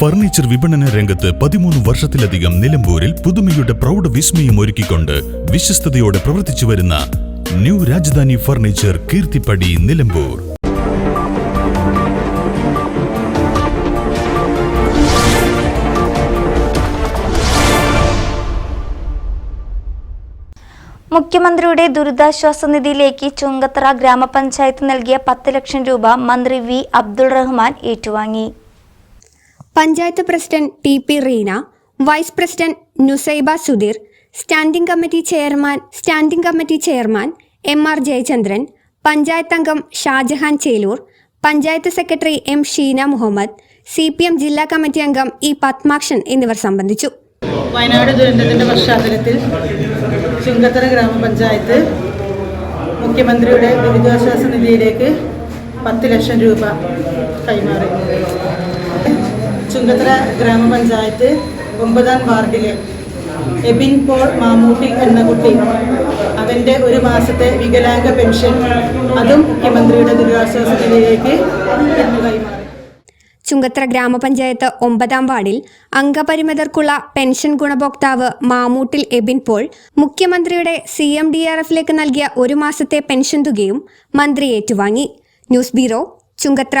Furniture വിപണന രംഗത്ത് പതിമൂന്ന് വർഷത്തിലധികം നിലമ്പൂരിൽ പുതുമയുടെ പ്രൗഢ വിസ്മയം ഒരുക്കിക്കൊണ്ട് വിശ്വസ്തയോടെ പ്രവർത്തിച്ചു വരുന്ന ന്യൂ രാജധാനി ഫർണിച്ചർ കീർത്തിപ്പടി നിലമ്പൂർ. മുഖ്യമന്ത്രിയുടെ ദുരിതാശ്വാസ നിധിയിലേക്ക് ചുങ്കത്തറ ഗ്രാമപഞ്ചായത്ത് നൽകിയ പത്ത് ലക്ഷം രൂപ മന്ത്രി വി അബ്ദുൾ റഹ്മാൻ ഏറ്റുവാങ്ങി. Panchayat president T P Reena vice president Nusaiba Sudheer standing committee chairman standing committee chairman M R Jayachandran panchayat അംഗം Shajahan Chelur panchayat secretary M Sheena Muhammad C P M ജില്ലാ കമ്മിറ്റി അംഗം E Padmakshan എന്നിവർ സംബന്ധിച്ചു. വയനാട് ദുരന്തത്തിന്റെ പശ്ചാത്തലത്തിൽ ചുങ്കത്തറ ഗ്രാമപഞ്ചായത്ത് മുഖ്യമന്ത്രിയുടെ ദുരിതാശ്വാസ നിധിയിലേക്ക് പത്ത് ലക്ഷം രൂപ കൈമാറി. ചുങ്കത്തറ ഗ്രാമപഞ്ചായത്ത് ഒമ്പതാം വാർഡിലെ എബിൻ പോൾ മാമൂട്ടി എന്ന കുട്ടി. അവന്റെ ഒരു മാസത്തെ വികലാംഗ പെൻഷൻ അതും മുഖ്യമന്ത്രിയുടെ ദുരിതാശ്വാസ നിധിയിലേക്ക് ചുങ്കത്തറ ഗ്രാമപഞ്ചായത്ത് ഒമ്പതാം വാർഡിൽ അംഗപരിമിതർക്കുള്ള പെൻഷൻ ഗുണഭോക്താവ് മാമൂട്ടിൽ എബിൻ പോൾ മുഖ്യമന്ത്രിയുടെ സി എം ഡി ആർ എഫിലേക്ക് നൽകിയ ഒരു മാസത്തെ പെൻഷൻ തുകയും മന്ത്രി ഏറ്റുവാങ്ങി. News bureau Chungathara